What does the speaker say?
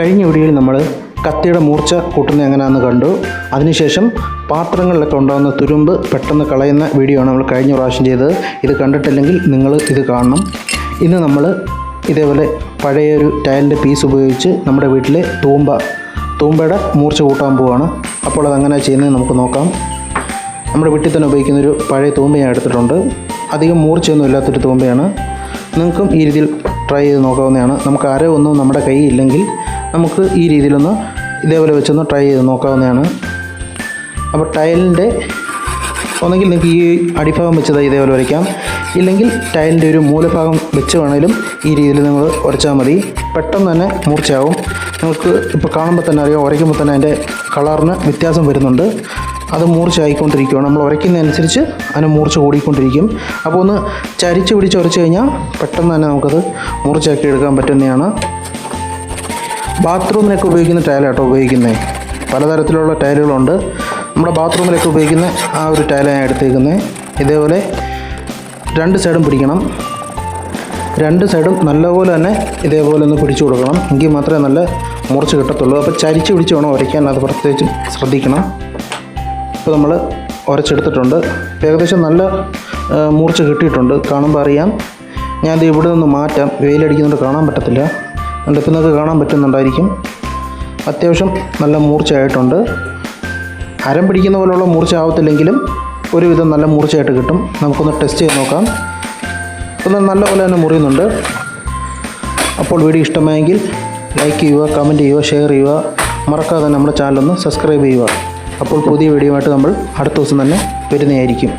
കഴിഞ്ഞ വീഡിയോയിൽ നമ്മൾ കത്തിയുടെ മൂർച്ച കൂട്ടുന്നത് എങ്ങനെയാണെന്ന് കണ്ടു. അതിനുശേഷം പാത്രങ്ങളിലൊക്കെ ഉണ്ടാകുന്ന തുരുമ്പ് പെട്ടെന്ന് കളയുന്ന വീഡിയോ ആണ് നമ്മൾ കഴിഞ്ഞ പ്രാവശ്യം ചെയ്തത്. ഇത് കണ്ടിട്ടില്ലെങ്കിൽ നിങ്ങൾ ഇത് കാണണം. ഇന്ന് നമ്മൾ ഇതേപോലെ പഴയൊരു ടയലിന്റെ പീസ് ഉപയോഗിച്ച് നമ്മുടെ വീട്ടിലെ തൂമ്പ തൂമ്പയുടെ മൂർച്ച കൂട്ടാൻ പോവുകയാണ് അപ്പോൾ അത് അതെങ്ങനെ ചെയ്യുന്നത് നമുക്ക് നോക്കാം. നമ്മുടെ വീട്ടിൽ തന്നെ ഉപയോഗിക്കുന്നൊരു പഴയ തൂമ്പ ഞാൻ എടുത്തിട്ടുണ്ട്. അധികം മൂർച്ചയൊന്നും ഇല്ലാത്തൊരു തൂമ്പയാണ്. നിങ്ങൾക്കും ഈ രീതിയിൽ ട്രൈ ചെയ്ത് നോക്കാവുന്നതാണ്. നമുക്ക് അരവൊന്നും നമ്മുടെ കൈ ഇല്ലെങ്കിൽ നമുക്ക് ഈ രീതിയിലൊന്ന് ഇതേപോലെ വെച്ചൊന്ന് ട്രൈ ചെയ്ത് നോക്കാവുന്നതാണ്. അപ്പോൾ ടൈലിന്റെ ഒന്നെങ്കിൽ നിങ്ങൾക്ക് ഈ അടിഭാഗം വെച്ചത് ഇതേപോലെ വരയ്ക്കാം. ഇല്ലെങ്കിൽ ടൈലിന്റെ ഒരു മൂലഭാഗം വെച്ച് വേണേലും ഈ രീതിയിൽ നിങ്ങൾ ഉരച്ചാൽ മതി. പെട്ടെന്ന് തന്നെ മൂർച്ചയാവും. നിങ്ങൾക്ക് ഇപ്പോൾ കാണുമ്പോൾ തന്നെ അറിയാം ഉരയ്ക്കുമ്പോൾ തന്നെ അതിന്റെ കളറിന് വ്യത്യാസം വരുന്നുണ്ട്. അത് മൂർച്ച ആയിക്കൊണ്ടിരിക്കുകയാണ് നമ്മൾ ഉരയ്ക്കുന്നതനുസരിച്ച് അതിന് മൂർച്ച കൂടിക്കൊണ്ടിരിക്കും. അപ്പോൾ ഒന്ന് ചരിച്ച് പിടിച്ച് ഉരച്ച് കഴിഞ്ഞാൽ പെട്ടെന്ന് തന്നെ നമുക്കത് മൂർച്ചയാക്കി എടുക്കാൻ പറ്റുന്നതാണ്. ബാത്റൂമിനൊക്കെ ഉപയോഗിക്കുന്ന ടൈലാട്ടോ ഉപയോഗിക്കുന്നത് പലതരത്തിലുള്ള ടൈലുകളുണ്ട് നമ്മുടെ ബാത്റൂമിലൊക്കെ ഉപയോഗിക്കുന്ന ആ ഒരു ടൈലാണ് ഞാൻ എടുത്തേക്കുന്നത് ഇതേപോലെ രണ്ട് സൈഡും പിടിക്കണം. രണ്ട് സൈഡും നല്ലപോലെ തന്നെ ഇതേപോലെ ഒന്ന് പിടിച്ചു കൊടുക്കണം. എങ്കിൽ മാത്രമേ നല്ല മുറിച്ച് കിട്ടത്തുള്ളൂ. അപ്പോൾ ചരിച്ച് പിടിച്ച് വേണം ഉരയ്ക്കാൻ. അത് പ്രത്യേകിച്ച് ശ്രദ്ധിക്കണം. ഇപ്പോൾ നമ്മൾ ഉരച്ചെടുത്തിട്ടുണ്ട്. ഏകദേശം നല്ല മുറിച്ച് കിട്ടിയിട്ടുണ്ട്. കാണുമ്പോൾ അറിയാം. ഞാനത് ഇവിടെ നിന്ന് മാറ്റാം. വെയിലടിക്കുന്നുണ്ട് കാണാൻ പറ്റത്തില്ല. അതുകൊണ്ട് ഇപ്പം നിങ്ങൾക്ക് കാണാൻ പറ്റുന്നുണ്ടായിരിക്കും. അത്യാവശ്യം നല്ല മൂർച്ചയായിട്ടുണ്ട്. അരം പിടിക്കുന്ന പോലുള്ള മൂർച്ച ആവത്തില്ലെങ്കിലും ഒരുവിധം നല്ല മൂർച്ചയായിട്ട് കിട്ടും. നമുക്കൊന്ന് ടെസ്റ്റ് ചെയ്ത് നോക്കാം. ഒന്ന് നല്ലപോലെ തന്നെ മുറിയുന്നുണ്ട്. അപ്പോൾ വീഡിയോ ഇഷ്ടമായെങ്കിൽ ലൈക്ക് ചെയ്യുക കമന്റ് ചെയ്യുക ഷെയർ ചെയ്യുക. മറക്കാതെ നമ്മുടെ ചാനലൊന്ന് സബ്സ്ക്രൈബ് ചെയ്യുക. അപ്പോൾ പുതിയ വീഡിയോ ആയിട്ട് നമ്മൾ അടുത്ത ദിവസം തന്നെ വരുന്നതായിരിക്കും.